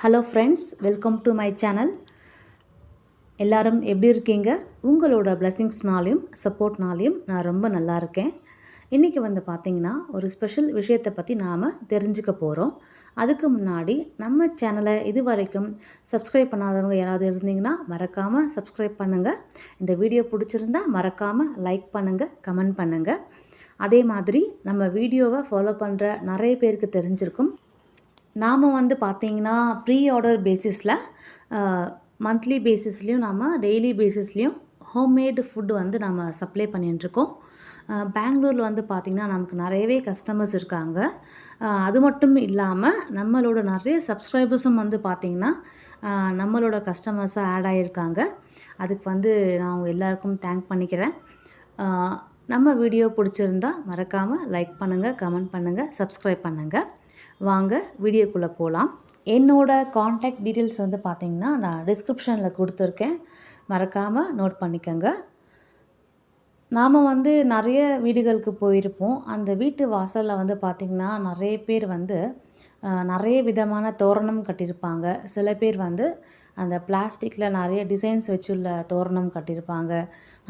Hello friends welcome to my channel எல்லாரும் எப்படி இருக்கீங்க? உங்களோட பிளெஸிங்ஸ்னாலையும் சப்போர்ட்னாலையும் நான் ரொம்ப நல்லா இருக்கேன். இன்றைக்கி வந்து பார்த்திங்கன்னா ஒரு ஸ்பெஷல் விஷயத்தை பற்றி நாம் தெரிஞ்சுக்க போகிறோம் அதுக்கு முன்னாடி நம்ம சேனலை இது வரைக்கும் சப்ஸ்கிரைப் பண்ணாதவங்க யாராவது இருந்தீங்கன்னா மறக்காமல் சப்ஸ்கிரைப் பண்ணுங்கள் இந்த வீடியோ பிடிச்சிருந்தா மறக்காமல் லைக் பண்ணுங்கள் கமெண்ட் பண்ணுங்கள் அதே மாதிரி நம்ம வீடியோவை ஃபாலோ பண்ணுற நிறைய பேருக்கு தெரிஞ்சிருக்கும். நாம் வந்து பார்த்திங்கன்னா ப்ரீ ஆர்டர் பேசிஸில் மந்த்லி பேசிஸ்லேயும் நாம் டெய்லி பேசிஸ்லேயும் ஹோம்மேடு ஃபுட்டு வந்து நம்ம சப்ளை பண்ணிட்டுருக்கோம். பெங்களூரில் வந்து பார்த்திங்கன்னா நமக்கு நிறையவே கஸ்டமர்ஸ் இருக்காங்க. அது மட்டும் இல்லாமல் நம்மளோட நிறைய சப்ஸ்கிரைபர்ஸும் வந்து பார்த்திங்கன்னா நம்மளோட கஸ்டமர்ஸாக ஆட் ஆகியிருக்காங்க அதுக்கு வந்து நான் அவங்க எல்லாருக்கும் தேங்க் பண்ணிக்கிறேன். நம்ம வீடியோ பிடிச்சிருந்தா மறக்காமல் லைக் பண்ணுங்கள் கமெண்ட் பண்ணுங்கள் சப்ஸ்கிரைப் பண்ணுங்கள் வாங்க வீடியோக்குள்ளே போகலாம் என்னோட காண்டாக்ட் டீட்டெயில்ஸ் வந்து பார்த்திங்கன்னா நான் டிஸ்கிரிப்ஷனில் கொடுத்துருக்கேன். மறக்காமல் நோட் பண்ணிக்கோங்க. நாம் வந்து நிறைய வீடுகளுக்கு போயிருப்போம். அந்த வீட்டு வாசலில் வந்து பார்த்திங்கன்னா நிறைய பேர் வந்து நிறைய விதமான தோரணம் கட்டியிருப்பாங்க. சில பேர் வந்து அந்த பிளாஸ்டிக்கில் நிறைய டிசைன்ஸ் வச்சுள்ள தோரணம் கட்டியிருப்பாங்க.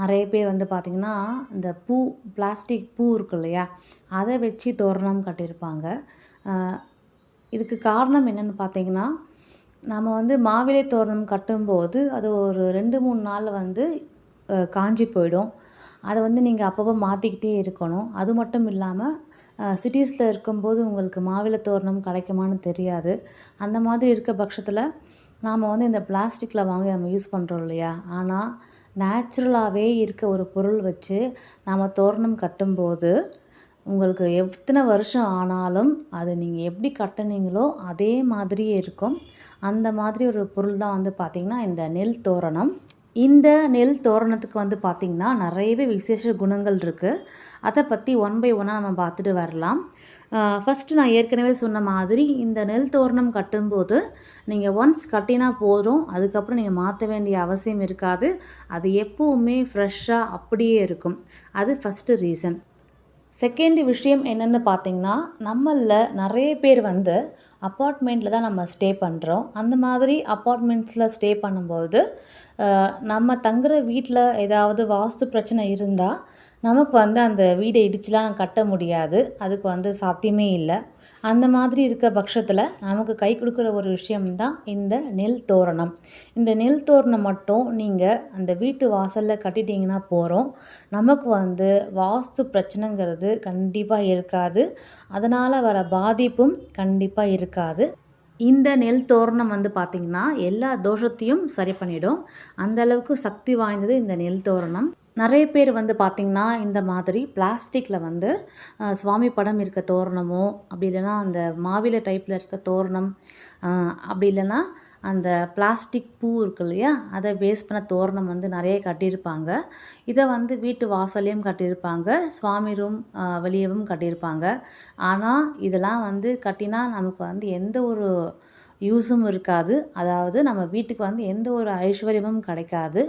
நிறைய பேர் வந்து பார்த்திங்கன்னா இந்த பூ பிளாஸ்டிக் பூ இருக்கு இல்லையா அதை வச்சு தோரணம் கட்டியிருப்பாங்க. இதுக்கு காரணம் என்னென்னு பார்த்தீங்கன்னா நம்ம வந்து மாவிலை தோரணம் கட்டும்போது அது ஒரு ரெண்டு மூணு நாளில் வந்து காஞ்சி போயிடும். அதை வந்து நீங்கள் அப்பப்போ மாற்றிக்கிட்டே இருக்கணும். அது மட்டும் இல்லாமல் சிட்டிஸில் இருக்கும்போது உங்களுக்கு மாவிலை தோரணம் கிடைக்குமான்னு தெரியாது. அந்த மாதிரி இருக்க பட்சத்தில் நாம் வந்து இந்த பிளாஸ்டிக்கில் வாங்கி நம்ம யூஸ் பண்ணுறோம் இல்லையா? ஆனால் நேச்சுரலாகவே இருக்க ஒரு பொருள் வச்சு நாம் தோரணம் கட்டும்போது உங்களுக்கு எத்தனை வருஷம் ஆனாலும் அது நீங்கள் எப்படி கட்டுனீங்களோ அதே மாதிரியே இருக்கும். அந்த மாதிரி ஒரு பொருள் தான் வந்து பார்த்திங்கன்னா இந்த நெல் தோரணம். இந்த நெல் தோரணத்துக்கு வந்து பார்த்திங்கன்னா நிறையவே விசேஷ குணங்கள் இருக்குது அதை பற்றி ஒன் பை ஒன்னாக நம்ம பார்த்துட்டு வரலாம். ஃபஸ்ட்டு நான் ஏற்கனவே சொன்ன மாதிரி இந்த நெல் தோரணம் கட்டும்போது நீங்கள் ஒன்ஸ் கட்டினா போதும். அதுக்கப்புறம் நீங்கள் மாற்ற வேண்டிய அவசியம் இருக்காது. அது எப்போவுமே ஃப்ரெஷ்ஷாக அப்படியே இருக்கும். அது ஃபஸ்ட்டு ரீசன் செகண்ட் விஷயம் என்னென்னு பார்த்தீங்கன்னா நம்மளில் நிறைய பேர் வந்து அப்பார்ட்மெண்ட்டில் தான் நம்ம ஸ்டே பண்ணுறோம் அந்த மாதிரி அப்பார்ட்மெண்ட்ஸில் ஸ்டே பண்ணும்போது நம்ம தங்குற வீட்டில் ஏதாவது வாஸ்து பிரச்சனை இருந்தால் நமக்கு வந்து அந்த வீடை இடிச்சுலாம் கட்ட முடியாது. அதுக்கு வந்து சாத்தியமே இல்லை. அந்த மாதிரி இருக்க பட்சத்தில் நமக்கு கை கொடுக்குற ஒரு விஷயம்தான் இந்த நெல் தோரணம். இந்த நெல் தோரணம் மட்டும் நீங்கள் அந்த வீட்டு வாசலில் கட்டிட்டீங்கன்னா போகிறோம் நமக்கு வந்து வாஸ்து பிரச்சனைங்கிறது கண்டிப்பாக இருக்காது. அதனால் வர பாதிப்பும் கண்டிப்பாக இருக்காது. இந்த நெல் தோரணம் வந்து பார்த்திங்கன்னா எல்லா தோஷத்தையும் சரி பண்ணிடும். அந்த அளவுக்கு சக்தி வாய்ந்தது இந்த நெல் தோரணம். நிறைய பேர் வந்து பார்த்திங்கன்னா இந்த மாதிரி பிளாஸ்டிக்கில் வந்து சுவாமி படம் இருக்க தோரணமோ அப்படி இல்லைன்னா அந்த மாவிலை டைப்பில் இருக்க தோரணம் அப்படி இல்லைன்னா அந்த பிளாஸ்டிக் பூ இருக்கு இல்லையா அதை வேஸ்ட் பண்ண தோரணம் வந்து நிறைய கட்டியிருப்பாங்க. இதை வந்து வீட்டு வாசல்லையும் கட்டியிருப்பாங்க சுவாமி ரூம் வெளியவும் கட்டியிருப்பாங்க. ஆனால் இதெல்லாம் வந்து கட்டினா நமக்கு வந்து எந்த ஒரு யூஸும் இருக்காது. அதாவது நம்ம வீட்டுக்கு வந்து எந்த ஒரு ஐஸ்வர்யமும் கிடைக்காது.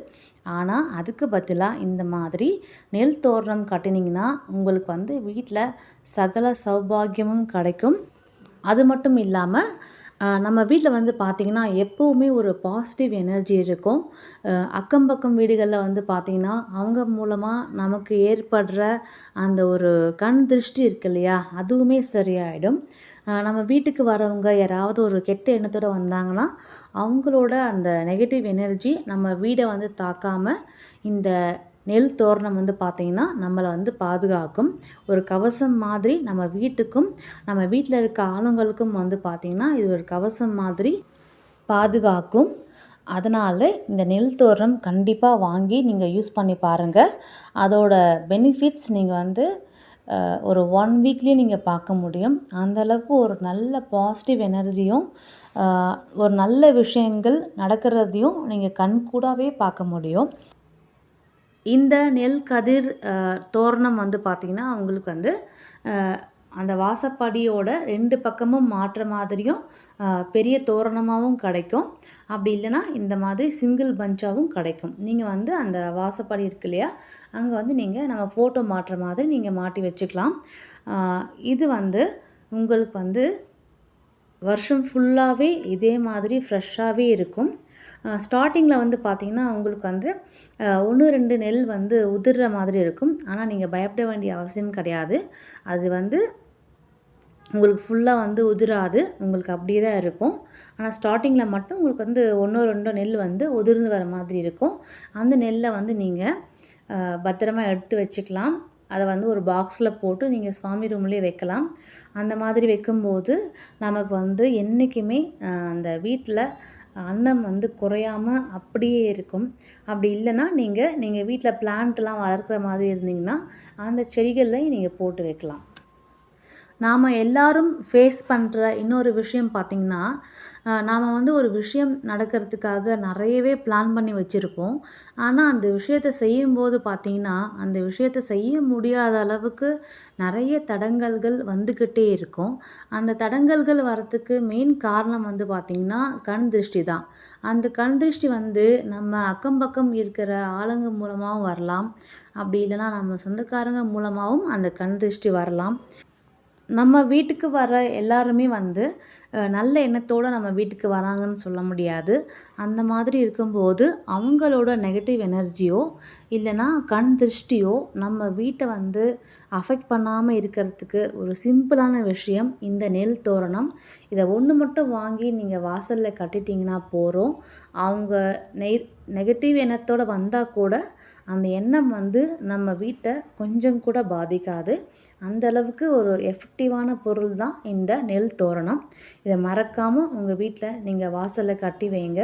ஆனால் அதுக்கு பதிலாக இந்த மாதிரி நெல் தோரணம் கட்டினீங்கன்னா உங்களுக்கு வந்து வீட்டில் சகல சௌபாகியமும் கிடைக்கும். அது மட்டும் இல்லாமல் நம்ம வீட்டில் வந்து பார்த்திங்கன்னா எப்போவுமே ஒரு பாசிட்டிவ் எனர்ஜி இருக்கும். அக்கம் பக்கம் வீடுகளில் வந்து பார்த்திங்கன்னா அவங்க மூலமாக நமக்கு ஏற்படுற அந்த ஒரு கண் திருஷ்டி இருக்கு இல்லையா? அதுவுமே சரியாயிடும். நம்ம வீட்டுக்கு வரவங்க யாராவது ஒரு கெட்ட எண்ணத்தோடு வந்தாங்கன்னா அவங்களோட அந்த நெகட்டிவ் எனர்ஜி நம்ம வீடை வந்து தாக்காமல் இந்த நெல் தோரணம் வந்து பார்த்திங்கன்னா நம்மளை வந்து பாதுகாக்கும். ஒரு கவசம் மாதிரி நம்ம வீட்டுக்கும் நம்ம வீட்டில் இருக்க ஆளுங்களுக்கும் வந்து பார்த்திங்கன்னா இது ஒரு கவசம் மாதிரி பாதுகாக்கும். அதனால் இந்த நெல் தோரணம் கண்டிப்பாக வாங்கி நீங்கள் யூஸ் பண்ணி பாருங்கள் அதோட பெனிஃபிட்ஸ் நீங்கள் வந்து ஒரு ஒன் வீக்லேயே நீங்கள் பார்க்க முடியும். அந்தளவுக்கு ஒரு நல்ல பாசிட்டிவ் எனர்ஜியும் ஒரு நல்ல விஷயங்கள் நடக்கிறதையும் நீங்கள் கண்கூடாகவே பார்க்க முடியும். இந்த நெல் கதிர் தோரணம் வந்து பார்த்திங்கன்னா அவங்களுக்கு வந்து அந்த வாசப்படியோட ரெண்டு பக்கமும் மாற்ற மாதிரியும் பெரிய தோரணமாகவும் கிடைக்கும். அப்படி இல்லைன்னா இந்த மாதிரி சிங்கிள் பஞ்சாகவும் கிடைக்கும். நீங்கள் வந்து அந்த வாசப்படி இருக்கு இல்லையா? அங்கே வந்து நீங்கள் நம்ம ஃபோட்டோ மாட்டுற மாதிரி நீங்கள் மாட்டி வச்சுக்கலாம். இது வந்து உங்களுக்கு வந்து வருஷம் ஃபுல்லாகவே இதே மாதிரி ஃப்ரெஷ்ஷாகவே இருக்கும். ஸ்டார்டிங்கில் வந்து பார்த்திங்கன்னா உங்களுக்கு வந்து ஒன்று ரெண்டு நெல் வந்து உதிர்ற மாதிரி இருக்கும். ஆனால் நீங்கள் பயப்பட வேண்டிய அவசியம் கிடையாது. அது வந்து உங்களுக்கு ஃபுல்லாக வந்து உதிராது. உங்களுக்கு அப்படியே தான் இருக்கும். ஆனால் ஸ்டார்டிங்கில் மட்டும் உங்களுக்கு வந்து ஒன்றோ ரெண்டோ நெல் வந்து உதிர்ந்து வர மாதிரி இருக்கும். அந்த நெல்லை வந்து நீங்கள் பத்திரமா எடுத்து வச்சுக்கலாம். அதை வந்து ஒரு பாக்ஸில் போட்டு நீங்கள் சுவாமி ரூம்லேயே வைக்கலாம். அந்த மாதிரி வைக்கும்போது நமக்கு வந்து என்றைக்குமே அந்த வீட்டில் அன்னம் வந்து குறையாமல் அப்படியே இருக்கும். அப்படி இல்லைன்னா நீங்கள் நீங்கள் வீட்டில் பிளான்ட்லாம் வளர்க்குற மாதிரி இருந்தீங்கன்னா அந்த செடிகள்லையும் நீங்கள் போட்டு வைக்கலாம். நாம் எல்லாரும் ஃபேஸ் பண்ணுற இன்னொரு விஷயம் பார்த்திங்கன்னா நாம் வந்து ஒரு விஷயம் நடக்கிறதுக்காக நிறையவே பிளான் பண்ணி வச்சுருப்போம். ஆனால் அந்த விஷயத்தை செய்யும்போது பார்த்திங்கன்னா அந்த விஷயத்தை செய்ய முடியாத அளவுக்கு நிறைய தடங்கல்கள் வந்துக்கிட்டே இருக்கும். அந்த தடங்கல்கள் வரத்துக்கு மெயின் காரணம் வந்து பார்த்திங்கன்னா கண் திருஷ்டி தான். அந்த கண் திருஷ்டி வந்து நம்ம அக்கம் பக்கம் இருக்கிற ஆளுங்க மூலமாகவும் வரலாம். அப்படி இல்லைனா நம்ம சொந்தக்காரங்க மூலமாகவும் அந்த கண் திருஷ்டி வரலாம். நம்ம வீட்டுக்கு வர எல்லாருமே வந்து நல்ல எண்ணத்தோடு நம்ம வீட்டுக்கு வராங்கன்னு சொல்ல முடியாது. அந்த மாதிரி இருக்கும்போது அவங்களோட நெகட்டிவ் எனர்ஜியோ இல்லைனா கண் திருஷ்டியோ நம்ம வீட்டை வந்து அஃபெக்ட் பண்ணாமல் இருக்கிறதுக்கு ஒரு சிம்பிளான விஷயம் இந்த நெல் தோரணம். இதை ஒன்று மட்டும் வாங்கி நீங்கள் வாசலில் கட்டிட்டிங்கன்னா போகிறோம் அவங்க நெய் நெகட்டிவ் எண்ணத்தோடு வந்தால் கூட அந்த எண்ணம் வந்து நம்ம வீட்டை கொஞ்சம் கூட பாதிக்காது. அந்த அளவுக்கு ஒரு எஃபெக்டிவான பொருள் தான் இந்த நெல் தோரணம். இதை மறக்காமல் உங்கள் வீட்டில் நீங்கள் வாசலில் கட்டி வைங்க.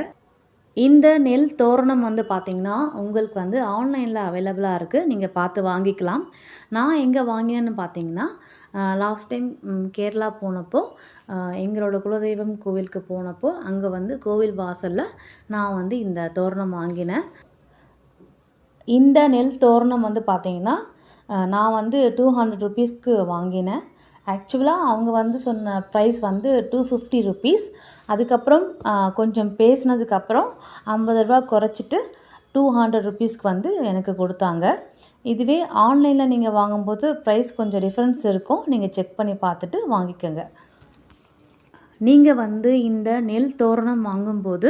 இந்த நெல் தோரணம் வந்து பார்த்திங்கன்னா உங்களுக்கு வந்து ஆன்லைனில் அவைலபிளாக இருக்குது நீங்கள் பார்த்து வாங்கிக்கலாம். நான் எங்கே வாங்கினேன்னு பார்த்தீங்கன்னா லாஸ்ட் டைம் கேரளா போனப்போ எங்களோட குலதெய்வம் கோவிலுக்கு போனப்போ அங்கே வந்து கோவில் வாசலில் நான் வந்து இந்த தோரணம் வாங்கினேன். இந்த நெல் தோரணம் வந்து பார்த்திங்கன்னா நான் வந்து டூ ஹண்ட்ரட் ருபீஸ்க்கு வாங்கினேன். ஆக்சுவலாக அவங்க வந்து சொன்ன ப்ரைஸ் வந்து டூ ஃபிஃப்டி ருபீஸ் அதுக்கப்புறம் கொஞ்சம் பேசினதுக்கப்புறம் ஐம்பது ரூபா குறைச்சிட்டு டூ ஹண்ட்ரட் ருபீஸ்க்கு வந்து எனக்கு கொடுத்தாங்க. இதுவே ஆன்லைனில் நீங்கள் வாங்கும்போது ப்ரைஸ் கொஞ்சம் டிஃப்ரென்ஸ் இருக்கும். நீங்கள் செக் பண்ணி பார்த்துட்டு வாங்கிக்கோங்க. நீங்கள் வந்து இந்த நெல் தோரணம் வாங்கும்போது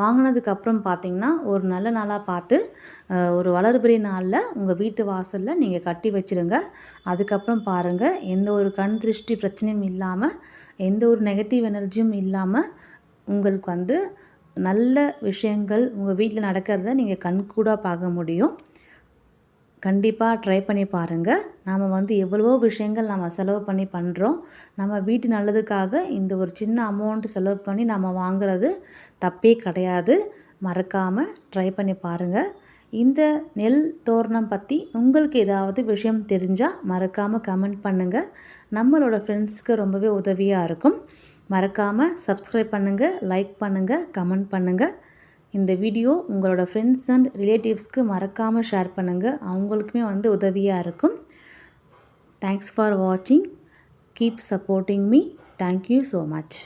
வாங்கினதுக்கப்புறம் பார்த்திங்கன்னா ஒரு நல்ல நாளாக பார்த்து ஒரு வளர்பிறை நாளில் உங்கள் வீட்டு வாசலில் நீங்கள் கட்டி வச்சுருங்க. அதுக்கப்புறம் பாருங்கள் எந்த ஒரு கண் திருஷ்டி பிரச்சனையும் இல்லாமல் எந்த ஒரு நெகட்டிவ் எனர்ஜியும் இல்லாமல் உங்களுக்கு வந்து நல்ல விஷயங்கள் உங்கள் வீட்டில் நடக்கிறத நீங்கள் கண்கூடாக பார்க்க முடியும். கண்டிப்பாக ட்ரை பண்ணி பாருங்கள் நாம் வந்து எவ்வளவோ விஷயங்கள் நம்ம செலவு பண்ணி பண்ணுறோம் நம்ம வீட்டு நல்லதுக்காக இந்த ஒரு சின்ன அமௌண்ட்டு செலவு பண்ணி நம்ம வாங்குறது தப்பே கிடையாது. மறக்காமல் ட்ரை பண்ணி பாருங்கள் இந்த நெல் தோரணம் பற்றி உங்களுக்கு ஏதாவது விஷயம் தெரிஞ்சால் மறக்காமல் கமெண்ட் பண்ணுங்கள் நம்மளோட ஃப்ரெண்ட்ஸ்க்கு ரொம்பவே உதவியாக இருக்கும். மறக்காமல் சப்ஸ்கிரைப் பண்ணுங்கள் லைக் பண்ணுங்கள் கமெண்ட் பண்ணுங்கள் இந்த வீடியோ உங்களோட ஃப்ரெண்ட்ஸ் அண்ட் ரிலேட்டிவ்ஸ்க்கு மறக்காமல் ஷேர் பண்ணுங்கள் அவங்களுக்குமே வந்து உதவியாக இருக்கும். தேங்க்ஸ் ஃபார் வாட்சிங் keep supporting me thank you so much